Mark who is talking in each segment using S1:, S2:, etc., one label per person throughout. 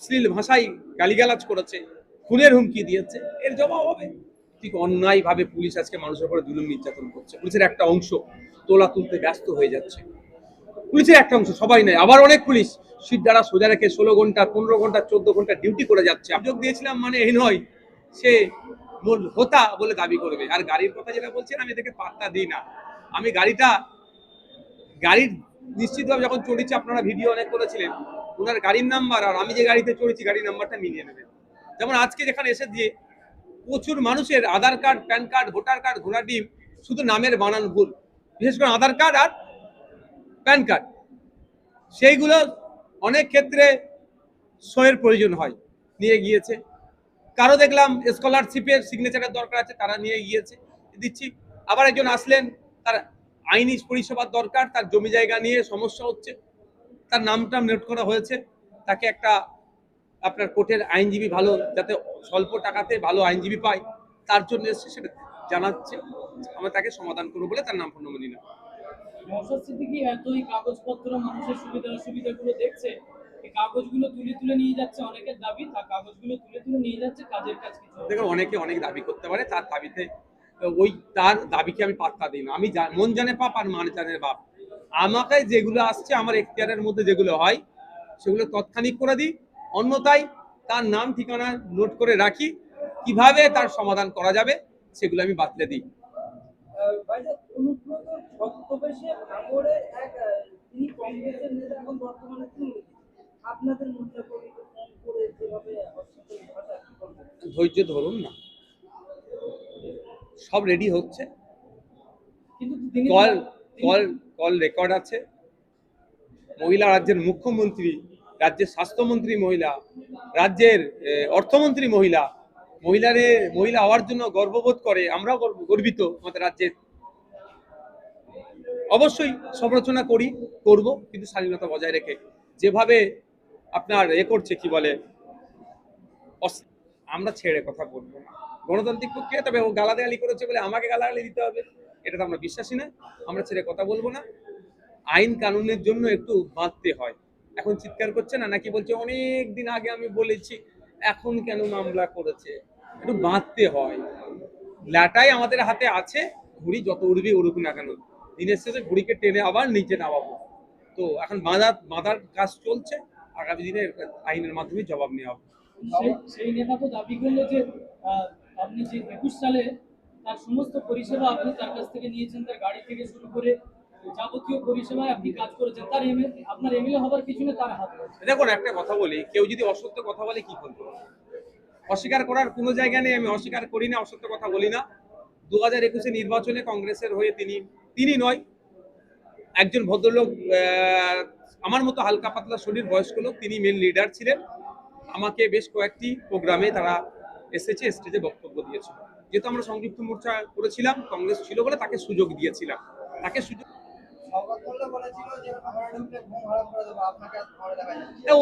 S1: অশ্লীল ভাষায় গালিগালাজ করেছে, খুনের হুমকি দিয়েছে, এর জবাব হবে। ঠিক অন্যায়ভাবে পুলিশ আজকে মানুষের উপরে জুলুম নির্যাতন করছে। পুলিশের একটা অংশ তোলা তুলতে ব্যস্ত হয়ে যাচ্ছে। পুলিশের একটা অংশ, সবাই নয়, আবার অনেক পুলিশ সিট দ্বারা সোজা রেখে ষোলো ঘণ্টা, পনেরো ঘণ্টা, চোদ্দ ঘণ্টা ডিউটি করে যাচ্ছে। অভিযোগ দিয়েছিলাম মানে এই নয়, সে মোর হোতা বলে দাবি করবে। আর গাড়ির কথা যেটা বলছেন, আমি এদেরকে পাত্তা দিই না। আমি গাড়িটা, গাড়ির নিশ্চিতভাবে যখন চড়েছি আপনারা ভিডিও অনেক করেছিলেন ওনার গাড়ির নাম্বার আর আমি যে গাড়িতে চড়েছি, গাড়ির নাম্বারটা মিলিয়ে নেবেন যেমন আজকে যেখানে এসে দিয়ে প্রচুর মানুষের Aadhaar card PAN card voter card ঘোড়া ডিম, শুধু নামের বানান ভুল। বিশেষ করে আধার কার্ড আর প্যান কার্ড সেইগুলো অনেক ক্ষেত্রে সইয়ের প্রয়োজন হয়, নিয়ে গিয়েছে। কারও দেখলাম স্কলারশিপের সিগনেচারের দরকার আছে, তারা নিয়ে গিয়েছে, দিচ্ছি। আবার একজন আসলেন, তার আইনি পরিষেবার দরকার, তার জমি জায়গা নিয়ে সমস্যা হচ্ছে। তার নামটা নোট করা হয়েছে। তাকে একটা আপনার কোর্টের আইনজীবী ভালো যাতে স্বল্প টাকাতে ভালো আইনজীবী পায় তার জন্য এসছে সেটা জানাচ্ছে। আমরা তাকে সমাধান করব বলে তার নাম পূর্ণ নিলাম
S2: নওশাদ এতই কাগজপত্র মানুষের সুবিধা অসুবিধাগুলো দেখছে? কাগজগুলো তুলে তুলে নিয়ে যাচ্ছে অনেকের দাবি তার কাগজগুলো তুলে তুলে নিয়ে যাচ্ছে কাজের কাজ কিছু না।
S1: দেখুন অনেকে অনেক দাবি করতে পারে তার দাবিতে ওই তার দাবিকে আমি পাত্তা দিই না। আমি মন জানে পাপ আর মান জানে বাপ। আমাকে যেগুলো আসছে আমার এখতিয়ারের মধ্যে যেগুলো হয় সেগুলো তৎক্ষণিক করে দিই। অন্যথায় তার নাম ঠিকানা নোট করে রাখি। কীভাবে তার সমাধান করা যাবে সেগুলো আমি বাতলে দিই। ধৈর্য ধরুন না। সব রেডি হচ্ছে। কল কল কল রেকর্ড আছে। মহিলা রাজ্যের মুখ্যমন্ত্রী, রাজ্যের স্বাস্থ্যমন্ত্রী মহিলা, রাজ্যের অর্থমন্ত্রী মহিলা, মহিলারে, মহিলা হওয়ার জন্য গর্ববোধ করে, আমরাও গর্বিত আমাদের রাজ্যের। অবশ্যই সমালোচনা করি, করব, কিন্তু স্বাধীনতা বজায় রেখে। যেভাবে আপনার এ করছে, কি বলে আমরা ছেড়ে কথা বলব না। গণতান্ত্রিক প্রক্রিয়া, তবে ও গালাগালি করেছে বলে আমাকে গালাগালি দিতে হবে। এটা তো আমরা বিশ্বাসী না, আমরা ছেড়ে কথা বলব না। আইন কানুনের জন্য একটু বাঁধতে হয়। এখন চিৎকার করছে না, নাকি বলছে, অনেক দিন আগে আমি বলেছি, এখন কেন মামলা করেছে? একটু বাঁধতে হয়। ল্যাটাই আমাদের হাতে আছে, ঘুড়ি যত উড়বি উড়ুক না কেন। দিনের শেষে ঘুড়িকে টেনে আবার নিচে নামাবো। তো এখন বাঁধা বাঁধার কাজ চলছে, আগামী দিনে আইনের মাধ্যমে জবাব নেওয়া হবে।
S2: সেই নেতা তো দাবি করল যে আপনি যে একুশ সালে তার সমস্ত পরিষেবা আপনি তার কাছ থেকে নিয়েছেন, তার গাড়ি থেকে শুরু করে যাবতীয় পরিষেবায় আপনি কাজ করেছেন। তার
S1: একটা কথা বলি, কেউ যদি অসত্য কথা বলে কি করব? অস্বীকার করার কোনো জায়গা নেই, আমি অস্বীকার করি না, অসত্য কথা বলি না। একুশে নির্বাচনে কংগ্রেসের হয়ে তিনি তিনি নয়, একজন ভদ্রলোক আমার মতো হালকা পাতলা শরীর বয়স্ক লোক, তিনি মেন লিডার ছিলেন। আমাকে বেশ কয়েকটি প্রোগ্রামে তারা এসেছে স্টেজে বক্তব্য দিয়েছিল যেহেতু আমরা সংযুক্ত মোর্চা করেছিলাম কংগ্রেস ছিল বলে তাকে সুযোগ দিয়েছিলাম। তাকে সুযোগ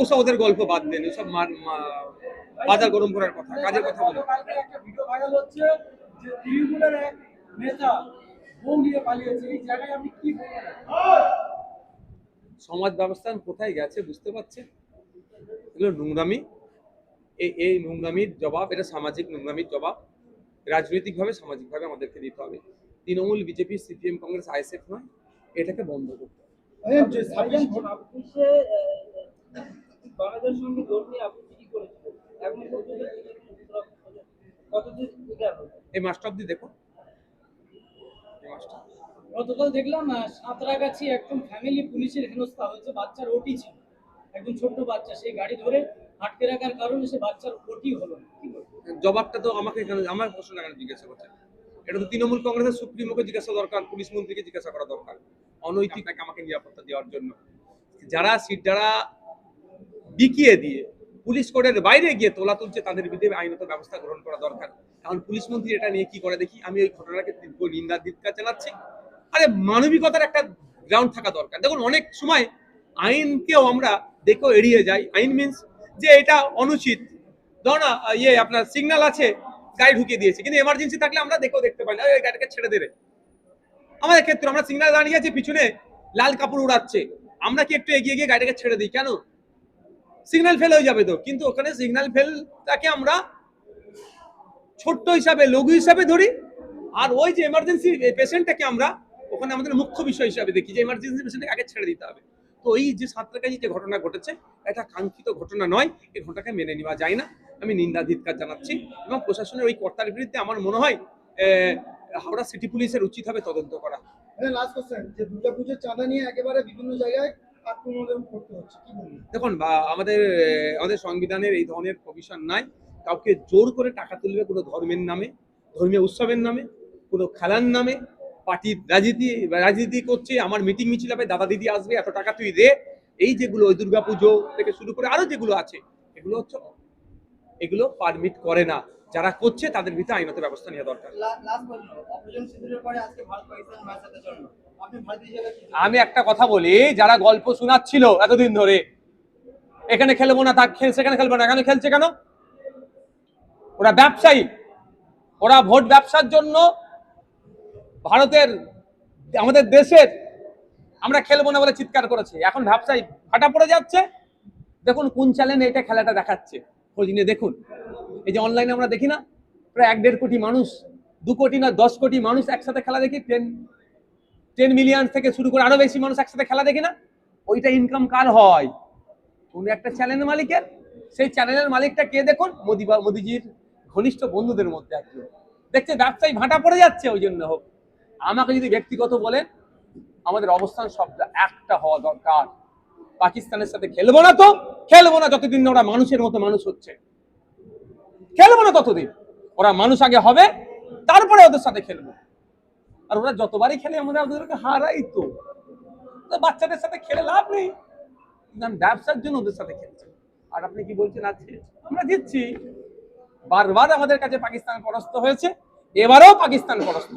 S1: ওসব ওদের গল্প বাদ দেন ওসব বাজার গরম করার কথা কাজের কথা বলে। সমাজ ব্যবস্থা কোথায় গেছে বুঝতে পারছেন? এগুলো নোংরামি এই এই নোংরামির জবাব এটা সামাজিক নোংরামির জবাব। রাজনৈতিকভাবে সামাজিকভাবে আমাদেরকে দিতে হবে। Trinamool BJP CPM Congress ISF নয় এটাকে বন্ধ করতে এই মাস্টার অব্দি দেখো
S2: গতকাল দেখলাম সাঁতরাগাছি একদম ফ্যামিলি পুলিশের হেনস্থা হয়েছে বাচ্চার ওটি ছিল। একদম ছোট্ট বাচ্চা সেই গাড়ি ধরে আটকে রাখার কারণে সে বাচ্চার ওটি হলো না। কি বলব?
S1: জবাবটা তো আমাকে কেন আমার প্রশ্ন কেন জিজ্ঞাসা করছেন এটা তো তৃণমূল কংগ্রেসের সুপ্রিমোকে জিজ্ঞাসা দরকার পুলিশ মন্ত্রীকে জিজ্ঞাসা করা দরকার। অনৈতিক আমাকে নিরাপত্তা দেওয়ার জন্য। যারা সিট যারা বিকিয়ে দিয়ে পুলিশ কোর্টের বাইরে গিয়ে তোলা তুলছে তাদের বিরুদ্ধে আইনত ব্যবস্থা গ্রহণ করা দরকার। এখন পুলিশ মন্ত্রী এটা নিয়ে কি করে দেখি? আমি ওই ঘটনাকে তীব্র নিন্দা ধিক্কার জানাচ্ছি। আরে মানবিকতার একটা গ্রাউন্ড থাকা দরকার। দেখুন অনেক সময় আইনকেও আমরা দেখেও এড়িয়ে যাই। আইন মিন্স যে এটা অনুচিত। ধর ইয়ে আপনার সিগন্যাল আছে, গাড়ি ঢুকিয়ে দিয়েছে, কিন্তু এমার্জেন্সি থাকলে আমরা দেখেও দেখতে পাই না ওই গাড়িটাকে ছেড়ে দেবে। আমাদের ক্ষেত্রে আমরা সিগন্যাল দাঁড়িয়ে আছি, পিছনে লাল কাপড় উড়াচ্ছে। আমরা কি একটু এগিয়ে গিয়ে গাড়িটাকে ছেড়ে দিই? কেন? সিগন্যাল ফেল হয়ে যাবে তো, কিন্তু ওখানে সিগন্যাল ফেলটাকে আমরা ছোট্ট হিসাবে, লঘু হিসাবে ধরি, আর ওই যে এমার্জেন্সি পেশেন্টটাকে আমরা ওখানে আমাদের মুখ্য বিষয় হিসাবে দেখি, যে এমার্জেন্সি পেশেন্টকে আগে ছেড়ে দিতে হবে। তো এই যে সাঁতরাগাছি যে ঘটনা ঘটেছে, এটা কাঙ্ক্ষিত ঘটনা নয়, এই ঘটনাকে মেনে নেওয়া যায় না। আমি নিন্দা ধিৎকার জানাচ্ছি এবং প্রশাসনের ওই কর্তার বিরুদ্ধে আমার মনে হয় হাওড়া সিটি পুলিশের উচিত হবে তদন্ত করা।
S3: লাস্ট কোশ্চেন যে দুর্গাপুজোর চাঁদা নিয়ে একেবারে বিভিন্ন জায়গায়
S1: দেখুন আমাদের আমাদের সংবিধানের এই ধরনের প্রভিশন নাই কাউকে জোর করে টাকা তুলবে কোনো ধর্মের নামে ধর্মীয় উৎসবের নামে কোনো খেলার নামে পার্টির রাজনীতি রাজনীতি করছে আমার মিটিং মিছিল হবে দাদা দিদি আসবে এত টাকা তুই দে এই যেগুলো ওই দুর্গাপুজো থেকে শুরু করে আরও যেগুলো আছে এগুলো হচ্ছে এগুলো পারমিট করে না। যারা করছে তাদের ভিতরে আইনত ব্যবস্থা নেওয়া দরকার। আমি একটা কথা বলি যারা গল্প শোনাচ্ছিল এতদিন ধরে এখানে খেলব না তা খেল সেখানে খেলব না এখানে খেলছে কেন? ওরা ব্যবসায়ী। ওরা ভোট ব্যবসার জন্য ভারতের আমাদের দেশের আমরা খেলব না বলে চিৎকার করেছে। এখন ব্যবসায়ী ফাটা পড়ে যাচ্ছে। দেখুন কোন চ্যানেলে এটা খেলাটা দেখাচ্ছে। খোঁজ নিয়ে দেখুন। এই যে অনলাইনে আমরা দেখি না, প্রায় এক দেড় কোটি মানুষ, দু কোটি না দশ কোটি মানুষ একসাথে খেলা দেখি টেন টেন মিলিয়ন থেকে শুরু করে আরও বেশি মানুষ একসাথে খেলা দেখি না, ওইটা ইনকাম কার হয়? কোন একটা চ্যানেলের মালিকের। সেই চ্যানেলের মালিকটা কে দেখুন? মোদি মোদিজির ঘনিষ্ঠ বন্ধুদের মধ্যে একজন। দেখছে ব্যবসায়ী ভাটা পড়ে যাচ্ছে ওই জন্য হোক। আমাকে যদি ব্যক্তিগত বলেন, আমাদের অবস্থান সবটা একটা হওয়া দরকার। পাকিস্তানের সাথে খেলব না তো? খেলব না যতদিন ওরা মানুষের মতো মানুষ হচ্ছে। খেলব না ততদিন। ওরা মানুষ আগে হবে, তারপরে ওদের সাথে খেলব। আর ওরা যতবারই খেলে আমরা ওদেরকে হারাই তো। বাচ্চাদের সাথে খেলে লাভ নেই। ব্যবসার জন্য ওদের সাথে খেলছে। আর আপনি কি বলছেন আজকে? আমরা জিতছি। বারবার আমাদের কাছে পাকিস্তান পরাস্ত হয়েছে। এবারেও পাকিস্তান পরাস্ত।